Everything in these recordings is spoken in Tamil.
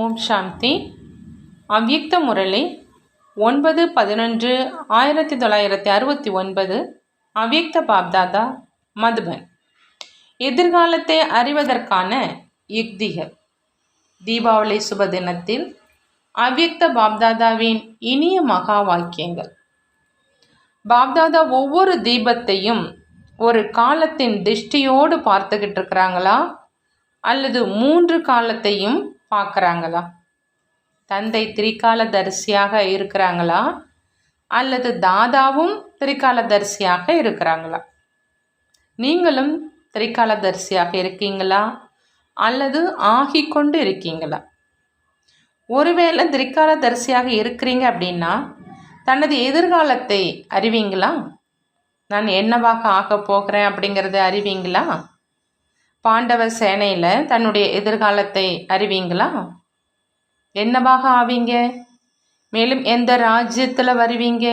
ஓம் சாந்தி. அவ்யுக்த முரளி ஒன்பது பதினொன்று ஆயிரத்தி தொள்ளாயிரத்தி அறுபத்தி ஒன்பது அவ்யுக்த பாப்தாதா மதுபன். எதிர்காலத்தை அறிவதற்கான யுக்திகள். தீபாவளி சுப தினத்தில் அவ்யுக்த பாப்தாதாவின் இனிய மகா வாக்கியங்கள். பாப்தாதா ஒவ்வொரு தீபத்தையும் ஒரு காலத்தின் திருஷ்டியோடு பார்த்துக்கிட்டு இருக்கிறாங்களா அல்லது மூன்று காலத்தையும் பார்க்குறாங்களா? தந்தை திரிகாலதரிசியாக இருக்கிறாங்களா? அல்லது தாதாவும் திரிகாலதரிசியாக இருக்கிறாங்களா? நீங்களும் திரிகாலதரிசியாக இருக்கீங்களா? அல்லது ஆகிக்கொண்டு இருக்கீங்களா? ஒருவேளை திரிகாலதரிசியாக இருக்கிறீங்க அப்படின்னா தனது எதிர்காலத்தை அறிவீங்களா? நான் என்னவாக ஆகப் போகிறேன் அப்படிங்கிறத அறிவீங்களா? பாண்டவ சேனையில் தன்னுடைய எதிர்காலத்தை அறிவீங்களா? என்னவாக ஆவீங்க? மேலும் எந்த ராஜ்யத்தில் வருவீங்க?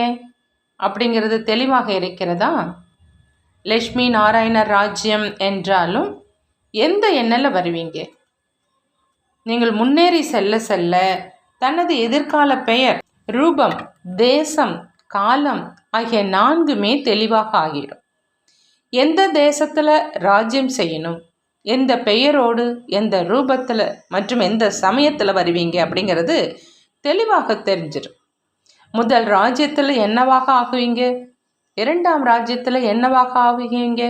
அப்படிங்கிறது தெளிவாக இருக்கிறதா? லக்ஷ்மி நாராயண ராஜ்யம் என்றாலும் எந்த எண்ணில் வருவீங்க? நீங்கள் முன்னேறி செல்ல செல்ல தனது எதிர்கால பெயர் ரூபம் தேசம் காலம் ஆகிய நான்குமே தெளிவாக ஆகிடும். எந்த தேசத்தில் ராஜ்யம் செய்யணும்? எந்த பெயரோடு எந்த ரூபத்தில் மற்றும் எந்த சமயத்தில் வருவீங்க அப்படிங்கிறது தெளிவாக தெரிஞ்சிடும். முதல் ராஜ்யத்தில் என்னவாக ஆகுவீங்க? இரண்டாம் ராஜ்யத்தில் என்னவாக ஆகுவீங்க?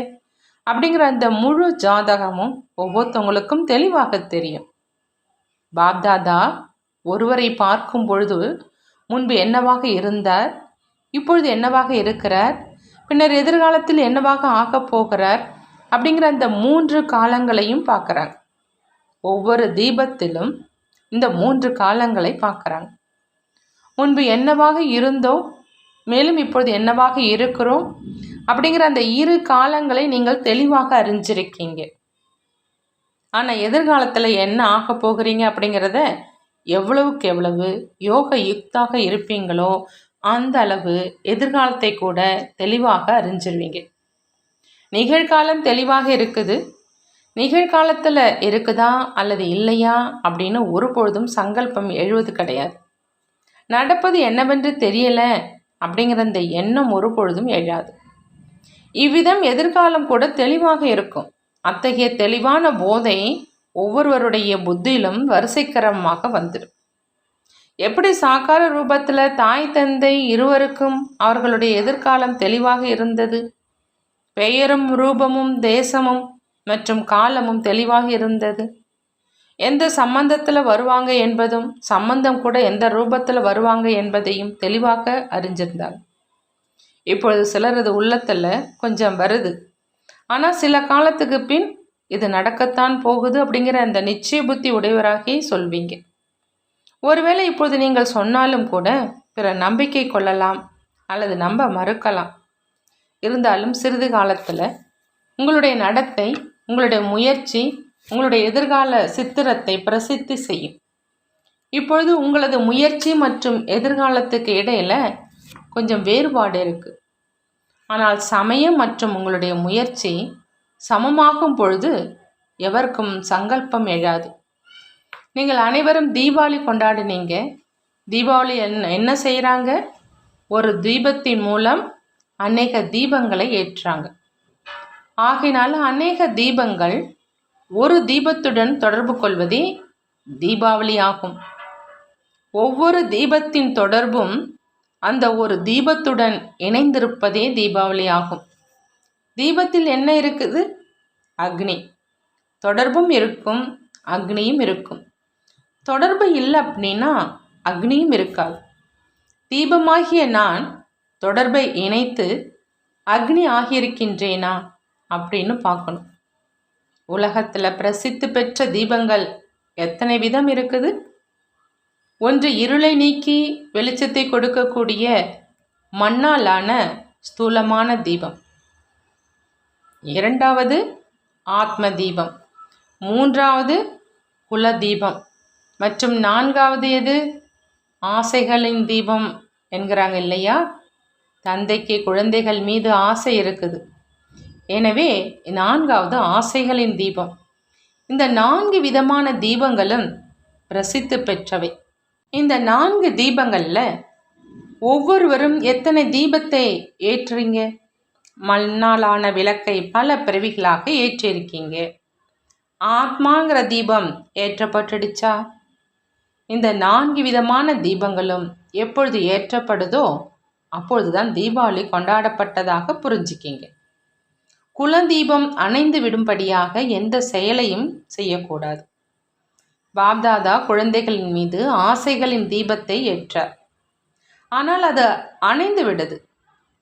அப்படிங்கிற அந்த முழு ஜாதகமும் ஒவ்வொருத்தவங்களுக்கும் தெளிவாக தெரியும். பாப்தாதா ஒருவரை பார்க்கும் பொழுது முன்பு என்னவாக இருந்தார்? இப்பொழுது என்னவாக இருக்கிறார்? பின்னர் எதிர்காலத்தில் என்னவாக ஆகப் போகிறார்? அப்படிங்கிற அந்த மூன்று காலங்களையும் பார்க்குறாங்க. ஒவ்வொரு தீபத்திலும் இந்த மூன்று காலங்களை பார்க்குறாங்க. முன்பு என்னவாக இருந்தோம் மேலும் இப்பொழுது என்னவாக இருக்கிறோம் அப்படிங்கிற அந்த இரு காலங்களை நீங்கள் தெளிவாக அறிஞ்சிருக்கீங்க. ஆனால் எதிர்காலத்தில் என்ன ஆக போகிறீங்க அப்படிங்கிறத எவ்வளவுக்கு எவ்வளவு யோக யுக்தாக இருப்பீங்களோ அந்த அளவு எதிர்காலத்தை கூட தெளிவாக அறிஞ்சிருவீங்க. நிகழ்காலம் தெளிவாக இருக்குது. நிகழ்காலத்தில் இருக்குதா அல்லது இல்லையா அப்படின்னு ஒரு பொழுதும் சங்கல்பம் எழுவது கிடையாது. நடப்பது என்னவென்று தெரியலை அப்படிங்கிற அந்த எண்ணம் ஒரு பொழுதும் எழாது. இவ்விதம் எதிர்காலம் கூட தெளிவாக இருக்கும். அத்தகைய தெளிவான போதை ஒவ்வொருவருடைய புத்தியிலும் வரிசைக்கரமாக வந்துடும். எப்படி சாக்கார ரூபத்தில் தாய் தந்தை இருவருக்கும் அவர்களுடைய எதிர்காலம் தெளிவாக இருந்தது? பெயரும் ரூபமும் தேசமும் மற்றும் காலமும் தெளிவாக இருந்தது. எந்த சம்பந்தத்தில் வருவாங்க என்பதும் சம்பந்தம் கூட எந்த ரூபத்தில் வருவாங்க என்பதையும் தெளிவாக அறிஞ்சிருந்தாங்க இப்பொழுது சிலரது உள்ளத்தில் கொஞ்சம் வருது. ஆனால் சில காலத்துக்கு பின் இது நடக்கத்தான் போகுது அப்படிங்கிற அந்த நிச்சய புத்தி உடையவராகி சொல்வீங்க. ஒருவேளை இப்பொழுது நீங்கள் சொன்னாலும் கூட பிற நம்பிக்கை கொள்ளலாம் அல்லது நம்ப மறுக்கலாம். இருந்தாலும் சிறிது காலத்தில் உங்களுடைய நடத்தை உங்களுடைய முயற்சி உங்களுடைய எதிர்கால சித்திரத்தை பிரசித்தி செய்யும். இப்பொழுது உங்களது முயற்சி மற்றும் எதிர்காலத்துக்கு இடையில் கொஞ்சம் வேறுபாடு இருக்குது ஆனால் சமயம் மற்றும் உங்களுடைய முயற்சி சமமாகும் பொழுது எவருக்கும் சங்கல்பம் எழாது. நீங்கள் அனைவரும் தீபாவளி கொண்டாடினீங்க. தீபாவளி என்ன என்ன செய்கிறாங்க ஒரு தீபத்தின் மூலம் அநேக தீபங்களை ஏற்றாங்க. ஆகினால அநேக தீபங்கள் ஒரு தீபத்துடன் தொடர்பு கொள்வதே தீபாவளி ஆகும் ஒவ்வொரு தீபத்தின் தொடர்பும் அந்த ஒரு தீபத்துடன் இணைந்திருப்பதே தீபாவளி ஆகும் தீபத்தில் என்ன இருக்குது? அக்னி. தொடர்பும் இருக்கும் அக்னியும் இருக்கும். தொடர்பு இல்லை அப்படின்னா அக்னியும் இருக்காது. தீபமாகிய நான் தொடர்பை இணைத்து அக்னி ஆகியிருக்கின்றேனா அப்படின்னு பார்க்கணும். உலகத்தில் பிரசித்தி பெற்ற தீபங்கள் எத்தனை விதம் இருக்குது? ஒன்று இருளை நீக்கி வெளிச்சத்தை கொடுக்கக்கூடிய மண்ணாலான ஸ்தூலமான தீபம். இரண்டாவது ஆத்ம தீபம். மூன்றாவது குல தீபம். மற்றும் நான்காவது எது? ஆசைகளின் தீபம் என்கிறாங்க இல்லையா? தந்தைக்கு குழந்தைகள் மீது ஆசை இருக்குது. எனவே நான்காவது ஆசைகளின் தீபம். இந்த நான்கு விதமான தீபங்களும் பிரசித்தி பெற்றவை. இந்த நான்கு தீபங்களில் ஒவ்வொருவரும் எத்தனை தீபத்தை ஏற்றுறீங்க? மண்ணாலான விளக்கை பல பிறவிகளாக ஏற்றிருக்கீங்க. ஆத்மாங்கிற தீபம் ஏற்றப்பட்டுடுச்சா? இந்த நான்கு விதமான தீபங்களும் எப்பொழுது ஏற்றப்படுதோ அப்பொழுதுதான் தீபாவளி கொண்டாடப்பட்டதாக புரிஞ்சுக்கிங்க. குலதீபம் அணைந்து விடும்படியாக எந்த செயலையும் செய்யக்கூடாது. பாப்தாதா குழந்தைகளின் மீது ஆசைகளின் தீபத்தை ஏற்றார். ஆனால் அது அணைந்து விடுது.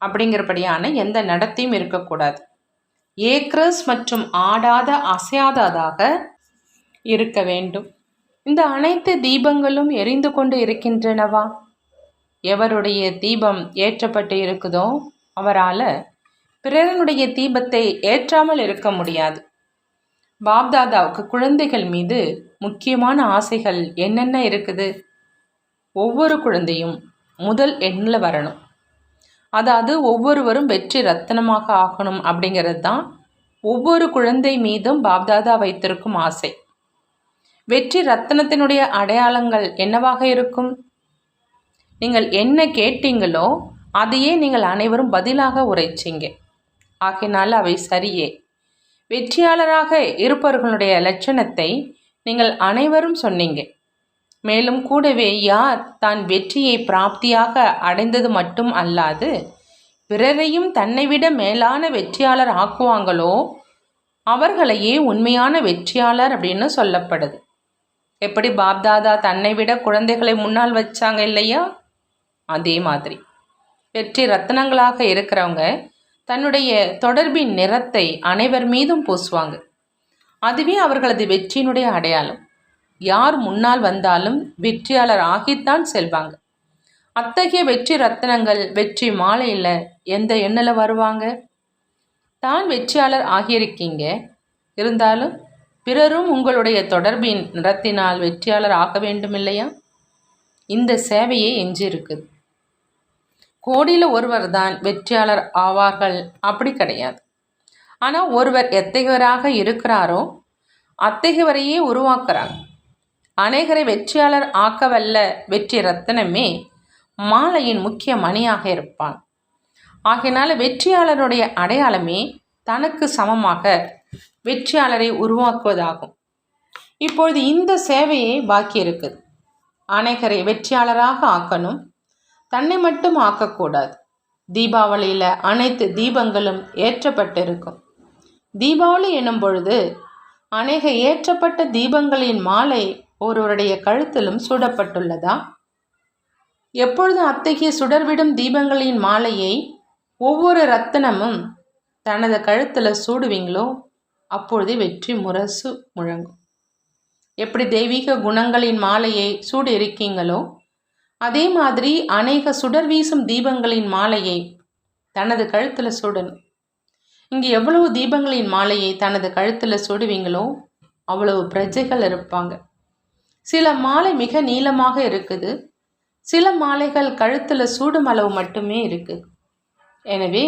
அப்படிங்கிறபடியான எந்த நடத்தையும் இருக்கக்கூடாது. ஏக்ரஸ் மற்றும் ஆடாத அசையாததாக இருக்க வேண்டும். இந்த அனைத்து தீபங்களும் எரிந்து கொண்டு இருக்கின்றனவா? எவருடைய தீபம் ஏற்றப்பட்டு இருக்குதோ அவரால் பிறரனுடைய தீபத்தை ஏற்றாமல் இருக்க முடியாது. பாப்தாதாவுக்கு குழந்தைகள் மீது முக்கியமான ஆசைகள் என்னென்ன இருக்குது? ஒவ்வொரு குழந்தையும் முதல் எண்ணில் வரணும். அதாவது ஒவ்வொருவரும் வெற்றி ரத்தனமாக ஆகணும் அப்படிங்கிறது தான் ஒவ்வொரு குழந்தை மீதும் பாப்தாதா வைத்திருக்கும் ஆசை. வெற்றி ரத்தனத்தினுடைய அடையாளங்கள் என்னவாக இருக்கும்? நீங்கள் என்ன கேட்டீங்களோ அதையே நீங்கள் அனைவரும் பதிலாக உரைச்சிங்க. ஆகினால் அவை சரியே. வெற்றியாளராக இருப்பவர்களுடைய லட்சணத்தை நீங்கள் அனைவரும் சொன்னீங்க. மேலும் கூடவே யார் தான் வெற்றியை பிராப்தியாக அடைந்தது மட்டும் அல்லாது பிறரையும் தன்னை விட மேலான வெற்றியாளர் ஆக்குவாங்களோ அவர்களையே உண்மையான வெற்றியாளர் அப்படின்னு சொல்லப்படுது. எப்படி பாப்தாதா தன்னை விட குழந்தைகளை முன்னால் வச்சாங்க இல்லையா? அதே மாதிரி. வெற்றி ரத்தனங்களாக இருக்கிறவங்க தன்னுடைய தொடர்பின் நிறத்தை அனைவர் மீதும் பூசுவாங்க. அதுவே அவர்களது வெற்றியினுடைய அடையாளம். யார் முன்னால் வந்தாலும் வெற்றியாளர் ஆகித்தான் செல்வாங்க. அத்தகைய வெற்றி ரத்தனங்கள் வெற்றி மாலையில் எந்த எண்ணில் வருவாங்க? தான் வெற்றியாளர் ஆகியிருக்கீங்க. இருந்தாலும் பிறரும் உங்களுடைய தொடர்பின் நிறத்தினால் வெற்றியாளர் ஆக வேண்டும் இல்லையா இந்த சேவையே எஞ்சி இருக்குது கோடியில் ஒருவர் தான் வெற்றியாளர் ஆவார்கள். அப்படி கிடையாது. ஆனால் ஒருவர் எத்தகையவராக இருக்கிறாரோ அத்தகையவரையே உருவாக்குறாங்க. அநேகரை வெற்றியாளர் ஆக்கவல்ல வெற்றி ரத்தனமே மாலையின் முக்கிய மணியாக இருப்பான். ஆகையினால வெற்றியாளருடைய அடையாளமே தனக்கு சமமாக வெற்றியாளரை உருவாக்குவதாகும். இப்பொழுது இந்த சேவையே பாக்கி இருக்குது அநேகரை வெற்றியாளராக ஆக்கணும் தன்னை மட்டும் ஆக்கக்கூடாது. தீபாவளியில் அனைத்து தீபங்களும் ஏற்றப்பட்டிருக்கும். தீபாவளி எனும் பொழுது அநேக ஏற்றப்பட்ட தீபங்களின் மாலை ஒருவருடைய கழுத்திலும் சூடப்பட்டுள்ளதா? எப்பொழுது அத்தகைய சுடர்விடும் தீபங்களின் மாலையை ஒவ்வொரு ரத்தனமும் தனது கழுத்தில் சூடுவீங்களோ அப்பொழுது வெற்றி முரசு முழங்கும். எப்படி தெய்வீக குணங்களின் மாலையை சூடு இருக்கீங்களோ அதே மாதிரி அநேக சுடர் வீசும் தீபங்களின் மாலையை தனது கழுத்தில் சுடணும் இங்கே எவ்வளவு தீபங்களின் மாலையை தனது கழுத்தில் சுடுவீங்களோ அவ்வளவு பிரஜைகள் இருப்பாங்க. சில மாலை மிக நீளமாக இருக்குது. சில மாலைகள் கழுத்தில் சூடும் அளவு மட்டுமே இருக்குது எனவே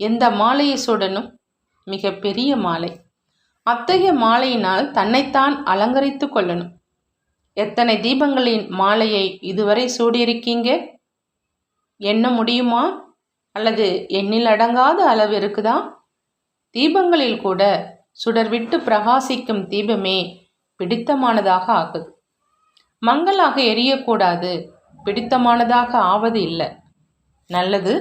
எந்த மாலையை சுடணும்? மிக பெரிய மாலை. அத்தகைய மாலையினால் தன்னைத்தான் அலங்கரித்து கொள்ளணும். எத்தனை தீபங்களின் மாலையை இதுவரை சூடியிருக்கீங்க? எண்ண முடியுமா? அல்லது எண்ணில் அடங்காத அளவு இருக்குதா? தீபங்களில் கூட சுடர்விட்டு பிரகாசிக்கும் தீபமே பிடித்தமானதாக ஆகுது. மங்களாக எரியக்கூடாது பிடித்தமானதாக ஆவது இல்லை. நல்லது.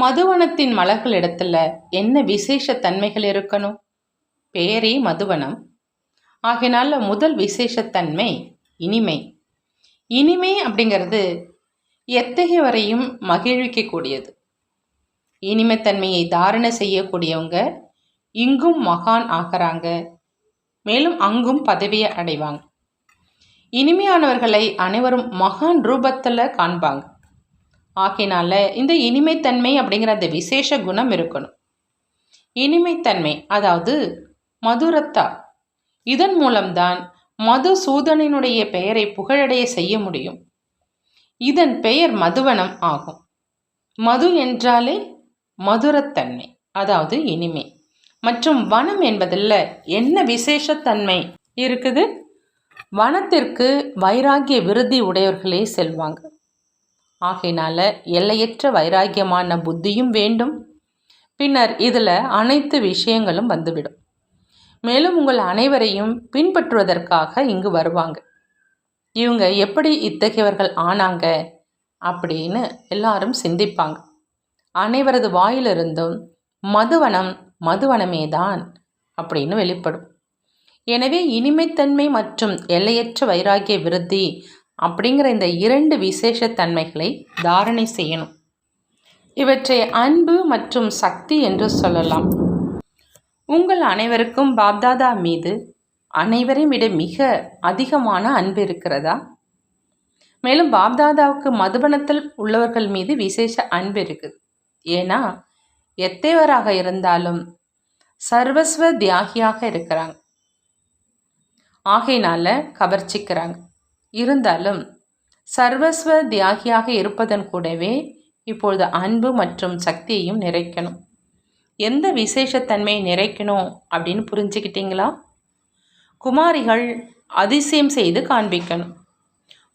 மதுவனத்தின் மலர்களிடத்துல என்ன விசேஷ தன்மைகள் இருக்கணும்? பேரே மதுவனம். ஆகினால முதல் விசேஷத்தன்மை இனிமை. இனிமை அப்படிங்கிறது எத்தகைய வரையும் மகிழ்விக்கக்கூடியது? இனிமைத்தன்மையை தாரண செய்யக்கூடியவங்க இங்கும் மகான் ஆகிறாங்க. மேலும் அங்கும் பதவியை அடைவாங்க. இனிமையானவர்களை அனைவரும் மகான் ரூபத்தில் காண்பாங்க. ஆகினால இந்த இனிமைத்தன்மை அப்படிங்கிற அந்த விசேஷ குணம் இருக்கணும். இனிமைத்தன்மை அதாவது மதுரத்தா இதன் மூலம்தான் மதுசூதனனுடைய பெயரை புகழடைய செய்ய முடியும். இதன் பெயர் மதுவனம் ஆகும். மது என்றாலே மதுரத்தன்மை அதாவது இனிமை. மற்றும் வனம் என்பதில் என்ன விசேஷத்தன்மை இருக்குது? வனத்திற்கு வைராகிய விருதி உடையவர்களே செல்வாங்க. ஆகையினால எல்லையற்ற வைராகியமான புத்தியும் வேண்டும். பின்னர் இதில் அனைத்து விஷயங்களும் வந்துவிடும். மேலும் உங்கள் அனைவரையும் பின்பற்றுவதற்காக இங்கு வருவாங்க. இவங்க எப்படி இத்தகையவர்கள் ஆனாங்க அப்படின்னு எல்லாரும் சிந்திப்பாங்க. அனைவரது வாயிலிருந்தும் மதுவனம் மதுவனமே தான் அப்படின்னு வெளிப்படும். எனவே இனிமைத்தன்மை மற்றும் எல்லையற்ற வைராக்கிய விருத்தி அப்படிங்கிற இந்த இரண்டு விசேஷத்தன்மைகளை தாரணை செய்யணும். இவற்றை அன்பு மற்றும் சக்தி என்று சொல்லலாம். உங்கள் அனைவருக்கும் பாப்தாதா மீது அனைவரையும் விட மிக அதிகமான அன்பு இருக்கிறதா? மேலும் பாப்தாதாவுக்கு மதுபனத்தில் உள்ளவர்கள் மீது விசேஷ அன்பு இருக்குது ஏன்னா எத்தேவராக இருந்தாலும் சர்வஸ்வ தியாகியாக இருக்கிறாங்க. ஆகையினால கவர்ச்சிக்கிறாங்க. இருந்தாலும் சர்வஸ்வ தியாகியாக இருப்பதன் கூடவே இப்பொழுது அன்பு மற்றும் சக்தியையும் நிறைக்கணும். எந்த விசேஷத்தன்மையை நிறைக்கணும் அப்படின்னு புரிஞ்சுக்கிட்டீங்களா? குமாரிகள் அதிசயம் செய்து காண்பிக்கணும்.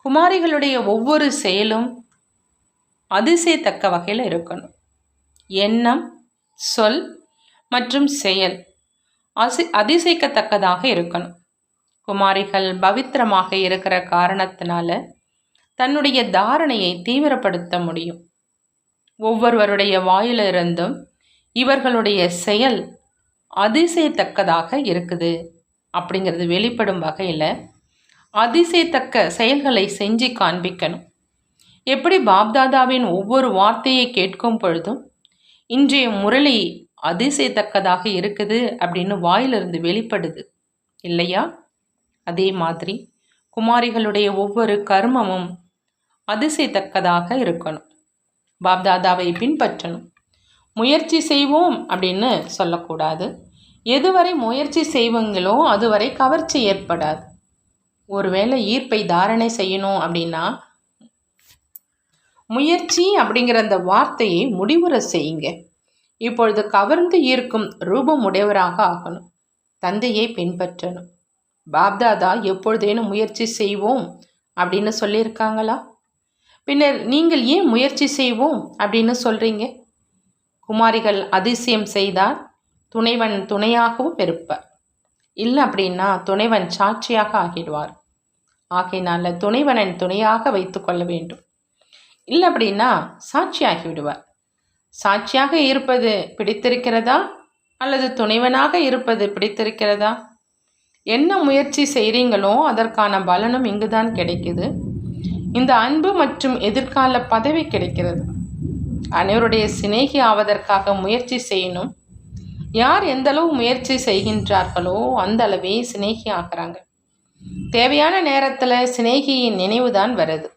குமாரிகளுடைய ஒவ்வொரு செயலும் அதிசயத்தக்க வகையில் இருக்கணும். எண்ணம் சொல் மற்றும் செயல் அசி அதிசயிக்கத்தக்கதாக இருக்கணும். குமாரிகள் பவித்திரமாக இருக்கிற காரணத்தினால தன்னுடைய தாரணையை தீவிரப்படுத்த முடியும். ஒவ்வொருவருடைய வாயிலிருந்தும் இவர்களுடைய செயல் அதிசயத்தக்கதாக இருக்குது அப்படிங்கிறது வெளிப்படும் வகையில் அதிசயத்தக்க செயல்களை செஞ்சு காண்பிக்கணும். எப்படி பாப்தாதாவின் ஒவ்வொரு வார்த்தையை கேட்கும் பொழுதும் இன்றைய முரளி அதிசயத்தக்கதாக இருக்குது அப்படின்னு வாயிலிருந்து வெளிப்படுது இல்லையா? அதே மாதிரி குமாரிகளுடைய ஒவ்வொரு கர்மமும் அதிசயத்தக்கதாக இருக்கணும். பாப்தாதாவை பின்பற்றணும். முயற்சி செய்வோம் அப்படின்னு சொல்லக்கூடாது. எதுவரை முயற்சி செய்வங்களோ அதுவரை கவர்ச்சி ஏற்படாது. ஒருவேளை ஈர்ப்பை தாரணை செய்யணும் அப்படின்னா முயற்சி அப்படிங்கிற அந்த வார்த்தையை முடிவுற செய்யுங்க. இப்பொழுது கவர்ந்து ஈர்க்கும் ரூபம் உடையவராக ஆகணும். தந்தையை பின்பற்றணும். பாப்தாதா எப்பொழுதேனும் முயற்சி செய்வோம் அப்படின்னு சொல்லியிருக்காங்களா? பின்னர் நீங்கள் ஏன் முயற்சி செய்வோம் அப்படின்னு சொல்கிறீங்க குமாரிகள் அதிசயம் செய்தால் துணைவன் துணையாகவும் இருப்பார். இல்லை அப்படின்னா துணைவன் சாட்சியாக ஆகிடுவார். ஆகையினால துணைவனன் துணையாக வைத்து கொள்ள வேண்டும். இல்லை அப்படின்னா சாட்சியாகி விடுவார். சாட்சியாக இருப்பது பிடித்திருக்கிறதா? அல்லது துணைவனாக இருப்பது பிடித்திருக்கிறதா? என்ன முயற்சி செய்கிறீங்களோ அதற்கான பலனும் இங்கு தான் கிடைக்குது. இந்த அன்பு மற்றும் எதிர்கால பதவி கிடைக்கிறது. அனைவருடைய சிநேகி ஆவதற்காக முயற்சி செய்யணும். யார் எந்த அளவு முயற்சி செய்கின்றார்களோ அந்த அளவே சிநேகி ஆகிறாங்க. தேவையான நேரத்தில் சிநேகியின் நினைவு தான் வருது.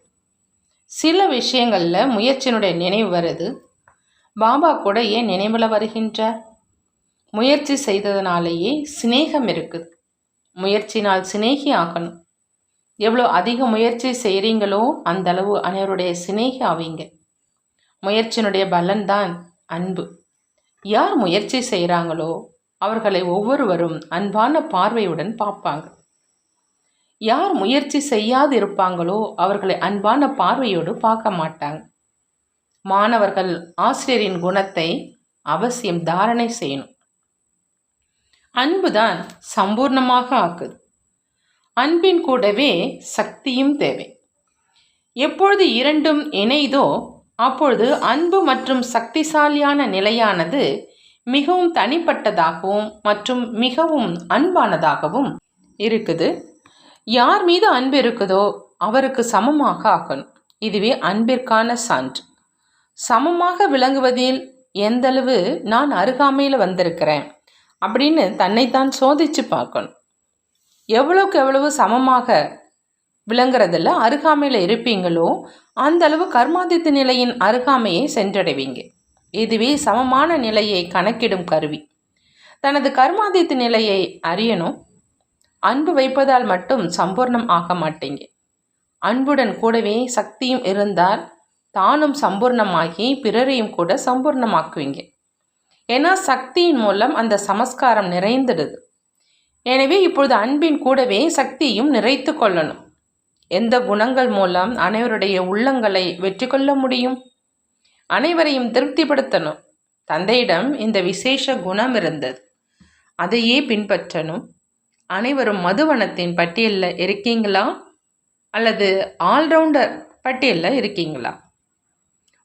சில விஷயங்களில் முயற்சியினுடைய நினைவு வருது. பாபா கூட ஏன் நினைவில் வருகின்றார்? முயற்சி செய்ததுனாலேயே சிநேகம் இருக்குது. முயற்சினால் சிநேகி ஆகணும். எவ்வளோ அதிக முயற்சி செய்கிறீங்களோ அந்த அளவு அனைவருடைய சிநேகி ஆவீங்க. முயற்சியினுடைய பலன்தான் அன்பு. யார் முயற்சி செய்கிறாங்களோ அவர்களை ஒவ்வொருவரும் அன்பான பார்வையுடன் பார்ப்பாங்க. யார் முயற்சி செய்யாது இருப்பாங்களோ அவர்களை அன்பான பார்வையோடு பார்க்க மாட்டாங்க. மாணவர்கள் ஆசிரியரின் குணத்தை அவசியம் தாரணை செய்யணும். அன்புதான் சம்பூர்ணமாக ஆக்குது. அன்பின் கூடவே சக்தியும் தேவை. எப்பொழுது இரண்டும் இணைதோ அப்பொழுது அன்பு மற்றும் சக்திசாலியான நிலையானது மிகவும் தனிப்பட்டதாகவும் மற்றும் மிகவும் அன்பானதாகவும் இருக்குது. யார் மீது அன்பு இருக்குதோ அவருக்கு சமமாக ஆகணும். இதுவே அன்பிற்கான சான்று. சமமாக விளங்குவதில் எந்தளவு நான் அருகாமையில் வந்திருக்கிறேன் அப்படின்னு தன்னைத்தான் சோதித்து பார்க்கணும். எவ்வளோக்கு எவ்வளவு சமமாக விளங்குறதில் அருகாமையில் இருப்பீங்களோ அந்த அளவு கர்மாதித்த நிலையின் அருகாமையை சென்றடைவீங்க. இதுவே சமமான நிலையை கணக்கிடும் கருவி. தனது கர்மாதித்த நிலையை அறியணும். அன்பு வைப்பதால் மட்டும் சம்பூர்ணம் ஆக மாட்டீங்க. அன்புடன் கூடவே சக்தியும் இருந்தால் தானும் சம்பூர்ணமாகி பிறரையும் கூட சம்பூர்ணமாக்குவீங்க. ஏன்னா சக்தியின் மூலம் அந்த சமஸ்காரம் நிறைந்துடுது. எனவே இப்பொழுது அன்பின் கூடவே சக்தியும் நிறைத்து கொள்ளணும். எந்த குணங்கள் மூலம் அனைவருடைய உள்ளங்களை வெற்றி கொள்ள முடியும்? அனைவரையும் திருப்திப்படுத்தணும். தந்தையிடம் இந்த விசேஷ குணம் இருந்தது. அதையே பின்பற்றணும். அனைவரும் மதுவனத்தின் பட்டியலில் இருக்கீங்களா? அல்லது ஆல்ரவுண்டர் பட்டியலில் இருக்கீங்களா?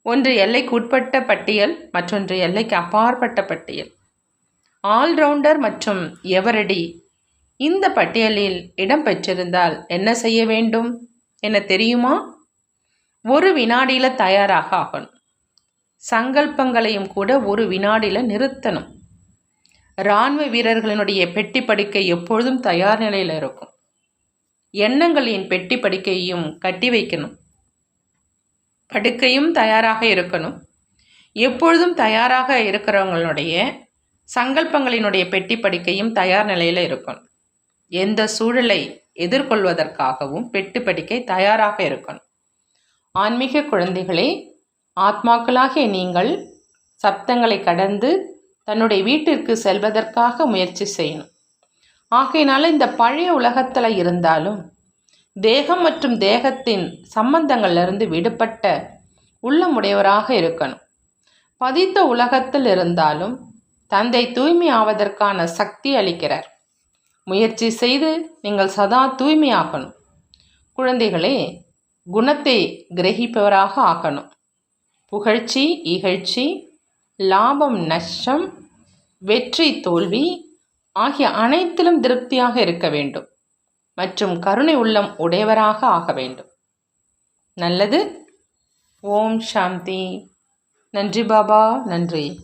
ஒன்று எல்லைக்கு உட்பட்ட பட்டியல் மற்றொன்று எல்லைக்கு அப்பாற்பட்ட பட்டியல். ஆல்ரவுண்டர் மற்றும் எவரடி? இந்த பட்டியலில் இடம் பெற்றிருந்தால் என்ன செய்ய வேண்டும்? என தெரியுமா? ஒரு வினாடியில் தயாராக ஆகணும். சங்கல்பங்களையும் கூட ஒரு வினாடியில் நிறுத்தணும். இராணுவ வீரர்களினுடைய பெட்டி படுக்கை எப்பொழுதும் தயார் நிலையில் இருக்கும். எண்ணங்களின் பெட்டி படுக்கையும் கட்டி வைக்கணும். படுக்கையும் தயாராக இருக்கணும். எப்பொழுதும் தயாராக இருக்கிறவங்களுடைய சங்கல்பங்களினுடைய பெட்டி படுக்கையும் தயார் நிலையில் இருக்கணும். எந்த சூழலை எதிர்கொள்வதற்காகவும் பெட்டு படிக்கை தயாராக இருக்கணும். ஆன்மீக குழந்தைகளே ஆத்மாக்களாகிய நீங்கள் சப்தங்களை கடந்து தன்னுடைய வீட்டிற்கு செல்வதற்காக முயற்சி செய்யணும். ஆகையினால இந்த பழைய உலகத்தில் இருந்தாலும் தேகம் மற்றும் தேகத்தின் சம்பந்தங்களிலிருந்து விடுபட்ட உள்ளமுடையவராக இருக்கணும். பதித்த உலகத்தில் இருந்தாலும் தந்தை தூய்மை ஆவதற்கான சக்தி அளிக்கிறார். முயற்சி செய்து நீங்கள் சதா தூய்மையாகணும். குழந்தைகளே குணத்தை கிரகிப்பவராக ஆகணும். புகழ்ச்சி இகழ்ச்சி லாபம் நஷ்டம் வெற்றி தோல்வி ஆகிய அனைத்திலும் திருப்தியாக இருக்க வேண்டும். மற்றும் கருணை உள்ளம் உடையவராக ஆக வேண்டும். நல்லது. ஓம் சாந்தி. நன்றி பாபா. நன்றி.